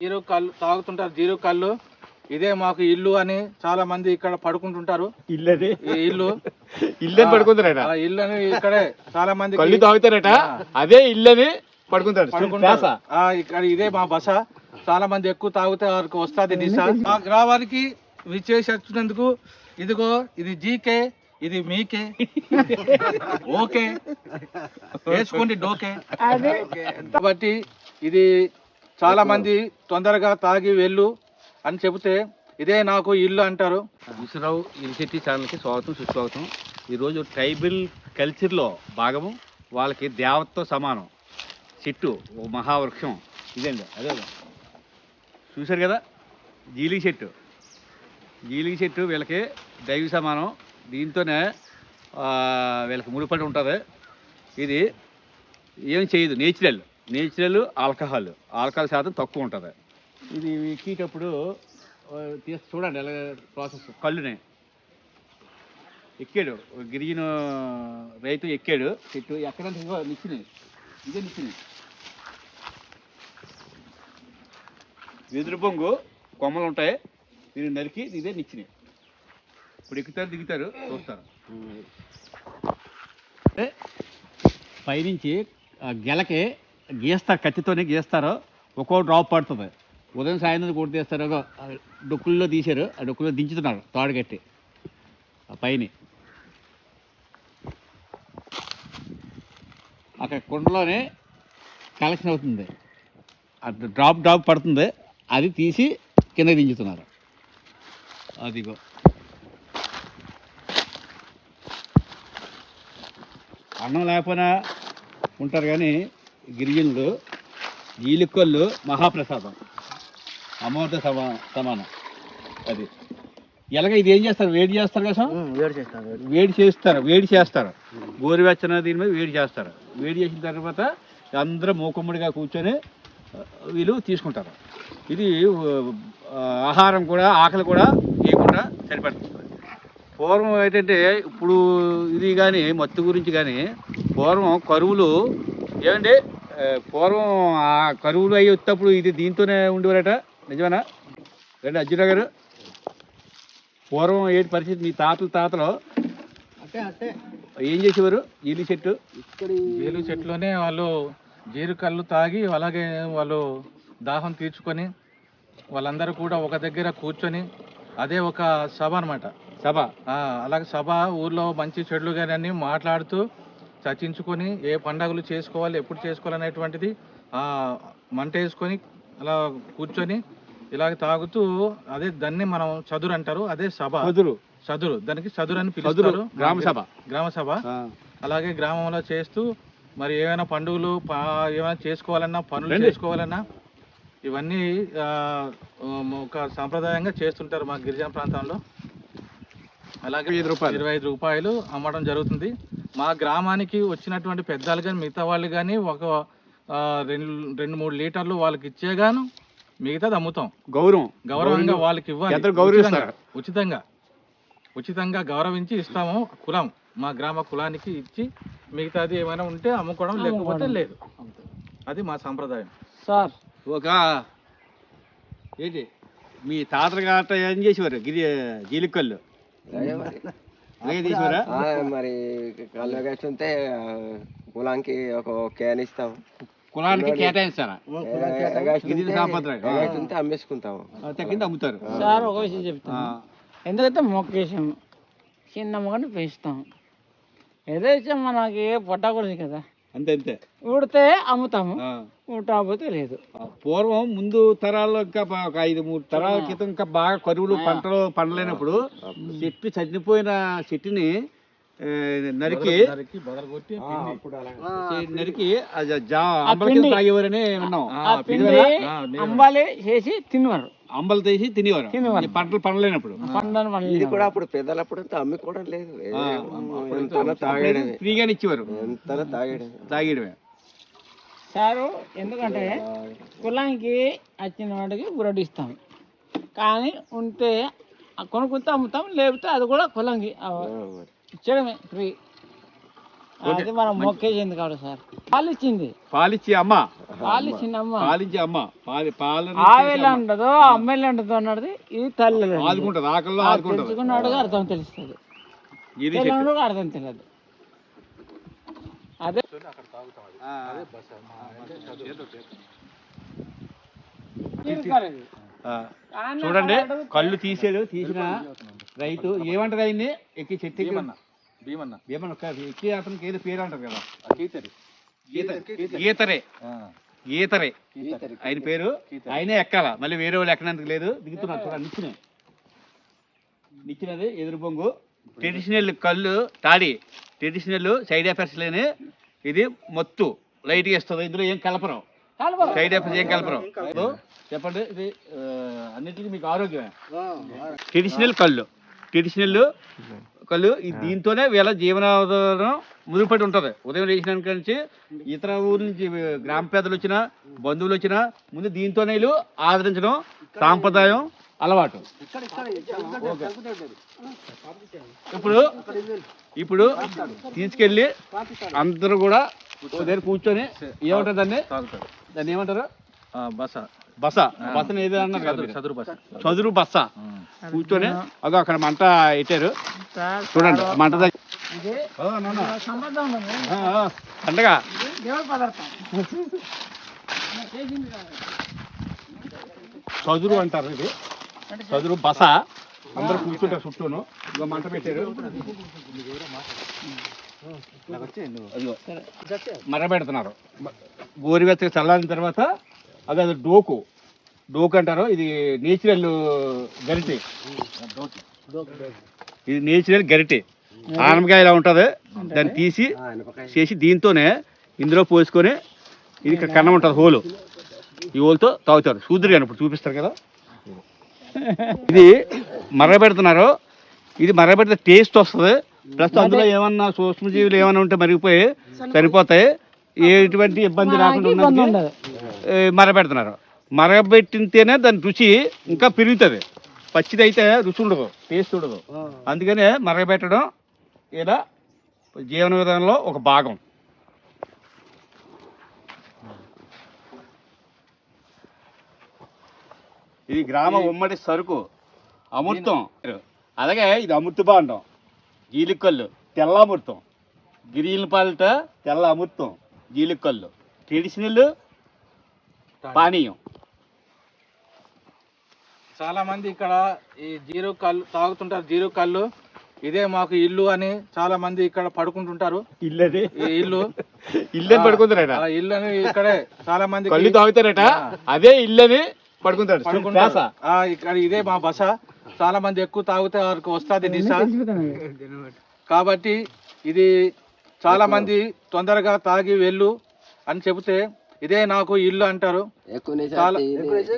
Zero కళ్ళు తాగుతుంటారు zero కళ్ళు. ఇదే మాకు ఇల్లు అని చాలా మంది ఇక్కడ పడుకుంటుంటారు. ఇల్లది? ఈ ఇల్లు. ఇల్లే పడుకుంటారట? ఇల్లు అని ఇక్కడే చాలా మంది కళ్ళు తాగుతారట? అదే ఇల్లని పడుకుంటారు. పడుకుంటారు. ఆ, ఇక్కడ ఇదే మా బస. చాలా మంది ఎక్కువ తాగితే వారికి వస్తుంది దిశ మా గ్రామానికి విచ్చేసి వచ్చినందుకు ఇదిగో ఇది జీకే ఇది మీకే. ఓకే. వేసుకోండి డోకే. కాబట్టి ఇది చాలా మంది తొందరగా తాగి వెళ్ళు అని చెబితే ఇదే నాకు ఇల్లు అంటారు. విశ్వరావు ఇనిషియేటివ్ ఛానల్కి స్వాగతం సుస్వాగతం. ఈరోజు ట్రైబల్ కల్చర్లో భాగము వాళ్ళకి దేవతతో సమానం. చెట్టు ఓ మహావృక్షం. ఇదండి అదే చూశారు కదా? జీలిగి చెట్టు. జీలిగి చెట్టు వీళ్ళకి దైవ సమానం. దీంతోనే వీళ్ళకి ముడిపడి ఉంటుంది. ఇది ఏం చేయదు నేచురల్. Natural alcohol. ఆల్కహాల్ శాతం తక్కువ ఉంటుంది. ఇది ఎక్కేటప్పుడు తీసి చూడండి ఎలా ప్రాసెస్ కళ్ళుని. ఎక్కాడు. గిరిజన రైతు ఎక్కాడు. చెట్టు ఎక్కడంటే నిచ్చినాయి ఇదే నిచ్చినాయి వెదురు బొంగు కొమ్మలు ఉంటాయి. దీన్ని నరికి ఇదే నిచ్చినాయి ఇప్పుడు ఎక్కుతారు దిగుతారు చూస్తారు. పైనుంచి ఆ గెలకి గీస్తారు కత్తితోనే గీస్తారు ఒక్కో డ్రాప్ పడుతుంది. ఉదయం సాయంత్రం కూడా తీస్తారు డొక్కుల్లో తీశారు ఆ డొక్కుల్లో దించుతున్నారు తాడు కట్టి ఆ పైన. అక్కడ కుండలోనే కలెక్షన్ అవుతుంది. అది డ్రాప్ డ్రాప్ పడుతుంది అది తీసి కింద దించుతున్నారు. అదిగో. అన్నం లేకపోయినా ఉంటారు కానీ గిరిజనులు జీలికొల్లు మహాప్రసాదం. అమ్మవారితో సమా సమానం. అది. ఎలాగ ఇది ఏం చేస్తారు? వేడి చేస్తారు కదా సార్? వేడి చేస్తారు వేడి. చేస్తారు గోరువెచ్చన దీని మీద వేడి చేస్తారు. వేడి చేసిన తర్వాత అందరూ మూకుమ్మడిగా కూర్చొని వీళ్ళు తీసుకుంటారు. ఇది ఆహారం కూడా ఆకలి కూడా చేయకుండా సరిపెడుతుంది. పూర్వం ఏంటంటే ఇప్పుడు ఇది కానీ మత్తు గురించి కానీ పూర్వం కరువులు ఏమండి? పూర్వం ఆ కరువులు అయ్యి వచ్చేటప్పుడు ఇది దీంతోనే ఉండేవారట. నిజమేనా? రండి అర్జున గారు? పూర్వం ఏంటి పరిస్థితి? మీ తాతలు తాతలు? ఏం చేసేవారు? ఈలి చెట్టు? జీలు చెట్లోనే వాళ్ళు జీరు కళ్ళు తాగి అలాగే వాళ్ళు దాహం తీర్చుకొని వాళ్ళందరూ కూడా ఒక దగ్గర కూర్చొని అదే ఒక సభ అనమాట సభ? అలాగే సభ ఊర్లో మంచి చెడులు కానీ అన్ని మాట్లాడుతూ చర్చించుకొని ఏ పండగలు చేసుకోవాలి ఎప్పుడు చేసుకోవాలి అనేటువంటిది ఆ, మంట వేసుకొని అలా కూర్చొని ఇలాగ తాగుతూ అదే దాన్ని మనం చదురు అంటారు అదే సభ. పదురు చదురు. దానికి చదురు అని చదురు. పిలుస్తారు. గ్రామ సభ. గ్రామ సభ. అలాగే గ్రామంలో చేస్తూ మరి ఏమైనా పండుగలు ఏమైనా చేసుకోవాలన్నా పనులు. చేసుకోవాలన్నా ఇవన్నీ ఒక సాంప్రదాయంగా చేస్తుంటారు మా గిరిజన ప్రాంతంలో. అలాగే. ఇరవై ఐదు రూపాయలు అమ్మడం జరుగుతుంది. మా గ్రామానికి వచ్చినటువంటి పెద్దలు కానీ మిగతా వాళ్ళు కానీ ఒక రెండు రెండు మూడు లీటర్లు వాళ్ళకి ఇచ్చేగాను మిగతాది అమ్ముతాం. గౌరవం. గౌరవంగా వాళ్ళకి ఇవ్వాలి. ఉచితంగా- ఉచితంగా. ఉచితంగా గౌరవించి ఇస్తాము. కులం. మా గ్రామ కులానికి ఇచ్చి మిగతాది ఏమైనా ఉంటే అమ్ముకోవడం లేకపోతే లేదు. అది మా సాంప్రదాయం. సార్. ఒక ఏంటి? మీ తాతలు గట్ట ఏం చేసేవారు? గిరి జీలికల్లు మరి కళ్ళు వేస్తుంటే పొలానికి ఒక క్యాన్ ఇస్తాం. కులానికి కేటాయిస్తారా. ఉంటే అమ్మేసుకుంటాము తగ్గింది అమ్ముతారు. సార్ ఒక విషయం చెప్తాను. ఎందుకంటే మొక్కేసాము చిన్న మొక్కని పెంచుతాం. ఏదైతే మనకి పొట్టకూడదు కదా. అంతే అంతే ఉడితే అమ్ముతాము. ఆ. ఉట్టకపోతే లేదు. పూర్వం ముందు తరాల్లో ఇంకా ఒక ఐదు మూడు తరాల క్రితం ఇంకా బాగా కరువులు పంటలు పండలేనప్పుడు చెట్టు చనిపోయిన చెట్టుని నరికి నరికి. తాగేవారని విన్నాం అంబాలి చేసి తినేవారు. అంబలు తీసి తినేవారు. పంటలు పండలేనప్పుడు. ఇది కూడా అప్పుడు పెద్దలప్పుడు అమ్ముకోవడం లేదు. ఫ్రీగానే ఇచ్చేవారు. తాగేయడమే. తాగేయడమే. సారు ఎందుకంటే కులానికి వచ్చిన వాటికి బ్రెడ్ ఇస్తాం. కానీ ఉంటే ఆ కొనుక్కుంటే అమ్ముతాం లేకపోతే అది కూడా కులంకి. ఇచ్చడమే ఫ్రీ. అది మనం మొక్కేసింది కాదు సార్. పాలు ఇచ్చింది పాలిచ్చి అమ్మ. పాలు ఇచ్చింది అమ్మ పాలించి అమ్మ. పాలి పాలను ఆవేలా ఉండదు అమ్మాయిలు ఉండదు అన్నది ఇది తల్లి ఆదుకుంటది ఆకల్లో ఆదుకుంటది. తెలుసుకున్నాడుగా అర్థం తెలుస్తుంది. ఇది అర్థం తెలియదు అదే చూడండి కళ్ళు తీసాడు తీసిన రైతు ఏమంటారు ఆయన్ని? ఎక్కి చెట్టు ఎక్కి- భీమన్న ఎక్కి అతనికి ఏదో పేరు అంటారు కదా. కీతరి ఈతరే ఆ, ఈతరే. ఆయన పేరు ఆయనే ఎక్కాల. మళ్ళీ వేరే వాళ్ళు ఎక్కడానికి లేదు. దిగుతున్నారు చూడండి నిచ్చిన. నిచ్చినది ఎదురు బొంగు. ట్రెడిషనల్ కళ్ళు తాడి. ట్రెడిషనల్ సైడ్ ఎఫెక్ట్స్ లేని ఇది మొత్తు. లైట్గా ఇస్తుంది. ఇందులో ఏం కలపరం. సైడ్ ఎఫెక్ట్స్ ఏం కలపరం? చెప్పండి ఇది అన్నిటికీ మీకు ఆరోగ్యమే. ట్రెడిషనల్ కళ్ళు. ట్రెడిషనల్ కళ్ళు ఈ దీంతోనే వీళ్ళ జీవనాధారం ముడిపడి ఉంటుంది. ఉదయం లేచిన నుంచి ఇతర ఊరు నుంచి గ్రామ పెద్దలు వచ్చినా బంధువులు వచ్చినా ముందు దీంతోనే వీళ్ళు ఆదరించడం సాంప్రదాయం అలవాటు. ఇప్పుడు ఇప్పుడు తీసుకెళ్ళి అందరూ కూడా దగ్గర కూర్చొని ఏమంటారు దాన్ని? దాన్ని ఏమంటారు? బస. బస. బసని ఏదో అన్నారు కదా చదురు మీరు. చదురు బస. చదురు బస్స ఉమ్. కూర్చొని అదో అక్కడ మంట పెట్టారు. చూడండి మంట ఇది పండగ. ఇది. చదురు అంటారు ఇది. చదురు. బస. అందరూ కూర్చుంటారు చుట్టూను. ఇదిగో మంట పెట్టారు. అదిగో మరబెడుతున్నారు గోరువెచ్చగా చల్లారిన తర్వాత అది అది డోకు. డోకు అంటారు. ఇది నేచురల్ గరిటె. ఇది నేచురల్ గరిటె. ఆనపకాయ ఇలా ఉంటుంది. దాన్ని తీసి చేసి దీంతోనే ఇందులో పోసుకొని ఇది ఇక్కడ కన్నం ఉంటుంది హోలు. ఈ హోల్తో తాగుతారు. సూదురు కానీ ఇప్పుడు చూపిస్తారు కదా. ఇది మరగబెడుతున్నారు ఇది మరగబెడితే టేస్ట్ వస్తుంది. ప్లస్ అందులో ఏమన్నా సూక్ష్మజీవులు ఏమైనా ఉంటే మరిగిపోయి సరిపోతాయి. ఎటువంటి ఇబ్బంది రాకుండా మరగబెడుతున్నారు మరగబెట్టితేనే దాని రుచి ఇంకా పెరుగుతుంది. పచ్చిది అయితే రుచి ఉండదు టేస్ట్ ఉండదు. అందుకనే మరగబెట్టడం ఇలా జీవన విధానంలో ఒక భాగం. ఇది గ్రామ ఉమ్మడి సరుకు. అమృతం. అలాగే ఇది అమృత బాండం జీలికల్లు తెల్ల అమృతం. గిరిజన పాలిట తెల్ల అమృతం. జీలికల్లు ట్రెడిషనల్ పానీయం. చాలా మంది ఇక్కడ ఈ జీరో కళ్ళు తాగుతుంటారు జీరో కళ్ళు. ఇదే మాకు ఇల్లు అని చాలా మంది ఇక్కడ పడుకుంటుంటారు. ఇల్లది? ఈ ఇల్లు. ఇల్లని పడుకుంటారట? ఇల్లు అని ఇక్కడే చాలా మంది కళ్ళు తాగుతారట? అదే ఇల్లని పడుకుంటాడు పడుకుంటారు. ఆ, ఇక్కడ ఇదే మా బస. చాలా మంది ఎక్కువ తాగితే వారికి వస్తుంది కాబట్టి ఇది చాలా మంది తొందరగా తాగి వెళ్ళు అని చెబితే ఇదే నాకు ఇల్లు అంటారు. చాలా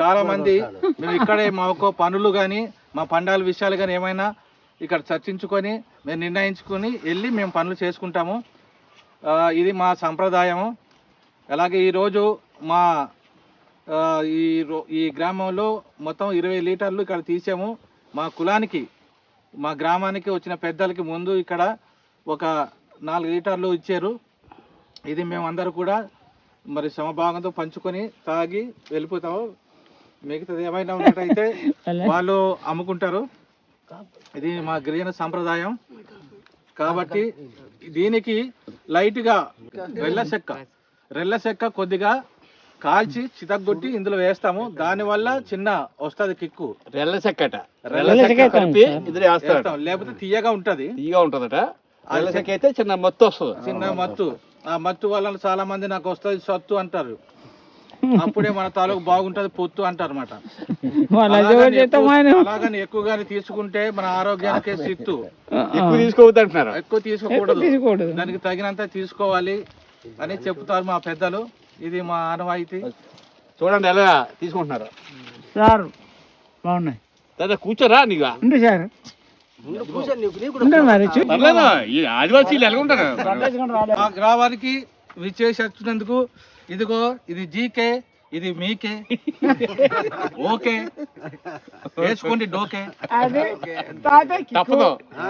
చాలా మంది మేము ఇక్కడే మాకు పనులు కానీ మా పండాల విషయాలు కానీ ఏమైనా ఇక్కడ చర్చించుకొని మేము నిర్ణయించుకొని వెళ్ళి మేము పనులు చేసుకుంటాము. ఇది మా సంప్రదాయము. అలాగే ఈరోజు మా ఈ ఈ గ్రామంలో మొత్తం ఇరవై లీటర్లు ఇక్కడ తీసాము. మా కులానికి మా గ్రామానికి వచ్చిన పెద్దలకి ముందు ఇక్కడ ఒక నాలుగు లీటర్లు ఇచ్చారు. ఇది మేమందరూ కూడా మరి సమభాగంతో పంచుకొని తాగి వెళ్ళిపోతాము. మిగతాది ఏమైనా ఉన్నట్టయితే వాళ్ళు అమ్ముకుంటారు. ఇది మా గిరిజన సాంప్రదాయం. కాబట్టి దీనికి లైట్గా రెల్ల చెక్క రెల్ల చెక్క కొద్దిగా కాల్చి చితగ్గొట్టి ఇందులో వేస్తాము. దానివల్ల చిన్న వస్తుంది కిక్కు. రెల్ల చెక్కట. రెల్ల చెక్క కలిపి ఇందులో వేస్తాడు వేస్తాం. లేకపోతే తీయగా ఉంటది. తీగా ఉంటుందట. అయితే చిన్న మొత్తం వస్తుంది. చిన్న మత్తు. ఆ మత్తు వల్ల చాలా మంది నాకు వస్తుంది సత్తు అంటారు. అప్పుడే మన తాలూకు బాగుంటది పొత్తు అంటారు అనమాట అలాగని ఎక్కువగానే తీసుకుంటే మన ఆరోగ్యానికి సిత్తు. ఎక్కువ తీసుకోవద్దు అంటున్నారు. ఎక్కువ తీసుకోకూడదు. దానికి తగినంత తీసుకోవాలి అని చెప్తారు మా పెద్దలు. ఇది మా ఆనవాయితీ. చూడండి ఎలా తీసుకుంటున్నారు. సార్ బాగున్నాయి. కూర్చోరా నీకు. ఉంది సార్. ఆదివాసీలు ఎలా ఉంటారు పట్టేసుకొని రాలే. మా గ్రామానికి విచ్చేసి వచ్చినందుకు ఇదిగో ఇది జీకే ఇది మీకే. ఓకే. వేసుకోండి డోకే. తప్పదు. ఆ,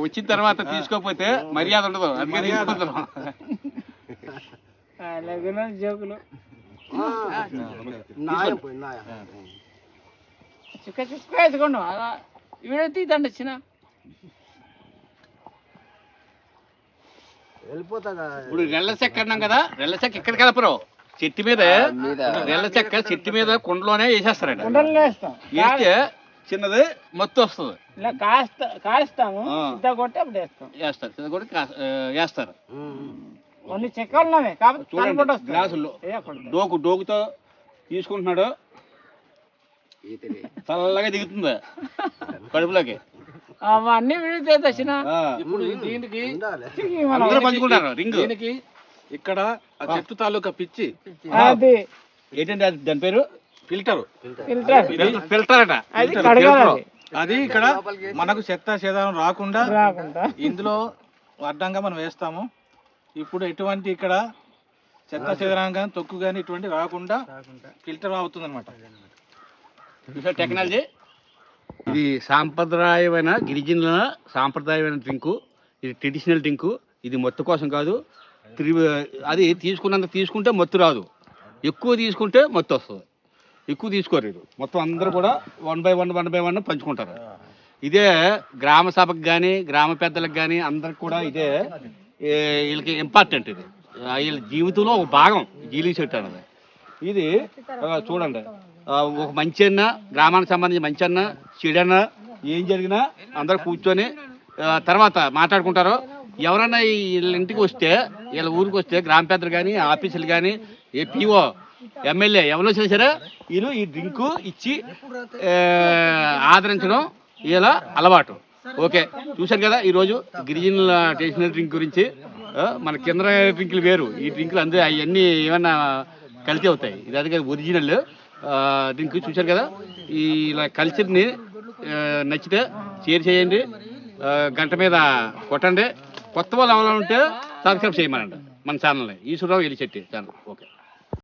వచ్చిన తర్వాత తీసుకోకపోతే మర్యాద ఉండదు. అందుకని తీసుకుంటున్నాం జోకులు. చుక్క చుక్క వేసుకోండి తీద్దండి చిన్న వెళ్ళిపోతాగా ఇప్పుడు రెల్ల చెక్క అన్నాం కదా రెల్ల చెక్క ఇక్కడ కలపరు చెట్టు మీద మీద. రెల్ల చెక్క చెట్టు మీద కుండలోనే వేసేస్తారండి వేస్తాం చిన్నది మొత్తం వస్తుంది ఇలా కాస్త కాస్తాము ఆ. ఇంత కొట్టి అప్పుడు వేస్తాం వేస్తారు చిన్నది కూడా కా- ఆ, వేస్తారు కొన్ని చెక్కలు ఉన్నవి కాబట్టి చూడండి, కనపడి వస్తాయి. గ్లాసుల్లో. వేయకూడదు. డోకు డోకుతో తీసుకుంటున్నాడు చల్లగా దిగుతుంది? కడుపులోకి. అవన్నీ వీడియో తీద్దాం ఆ, ఇప్పుడు దీనికి అందరూ పంచుకుంటారు రింగ్. దీనికి ఇక్కడ ఆ చెట్టు తాలూకా పిచ్చి. అది. ఏంటంటే అది? దాని పేరు? ఫిల్టర్. ఫిల్టర్. ఫిల్టర్. అట అది కడగాలి అది. ఇక్కడ మనకు చెత్త చెదారం రాకుండా ఇందులో అడ్డంగా మనం వేస్తాము. ఇప్పుడు ఎటువంటి ఇక్కడ చెత్త చెదరం కానీ తొక్కు కానీ ఇటువంటి రాకుండా ఫిల్టర్ అవుతుంది అనమాట టెక్నాలజీ. ఇది సాంప్రదాయమైన గిరిజనుల సాంప్రదాయమైన డ్రింకు ఇది ట్రెడిషనల్ డ్రింకు ఇది మత్తు కోసం కాదు త్రి అది తీసుకున్నంత తీసుకుంటే మత్తు రాదు. ఎక్కువ తీసుకుంటే మత్తు వస్తుంది. ఎక్కువ తీసుకోరు మొత్తం అందరూ కూడా one by one one by one పంచుకుంటారు. ఇదే గ్రామ సభకు కానీ గ్రామ పెద్దలకు కానీ అందరికి కూడా ఇదే వీళ్ళకి ఇంపార్టెంట్ ఇది. వీళ్ళ జీవితంలో ఒక భాగం జీలీ అన్నది ఇది చూడండి. ఒక మంచి అన్న గ్రామానికి సంబంధించి మంచి అన్న చెడన్న ఏం జరిగినా అందరూ కూర్చొని తర్వాత మాట్లాడుకుంటారు. ఎవరన్నా వీళ్ళ ఇంటికి వస్తే వీళ్ళ ఊరికి వస్తే గ్రామ పెద్దలు కానీ ఆఫీసులు కానీ ఏ పిఓ ఎమ్మెల్యే ఎవరు వచ్చినా సరే వీళ్ళు ఈ డ్రింకు ఇచ్చి ఆదరించడం ఇలా అలవాటు. ఓకే చూశారు కదా ఈరోజు గిరిజనుల ట్రెడిషనల్ డ్రింక్ గురించి. మన కింద డ్రింకులు వేరు. ఈ డ్రింకులు అందరూ అవన్నీ ఏమన్నా కలిసి అవుతాయి. ఇది అది ఒరిజినల్ దీనికి చూశారు కదా? ఈ ఇలా కల్చర్ని నచ్చితే షేర్ చేయండి. గంట మీద కొట్టండి. కొత్త వాళ్ళు ఎవరైనా ఉంటే సబ్స్క్రైబ్ చేయమనండి. మన ఛానల్ని. ఈశ్వరరావు ఎలిచెట్టి ఛానల్. ఓకే.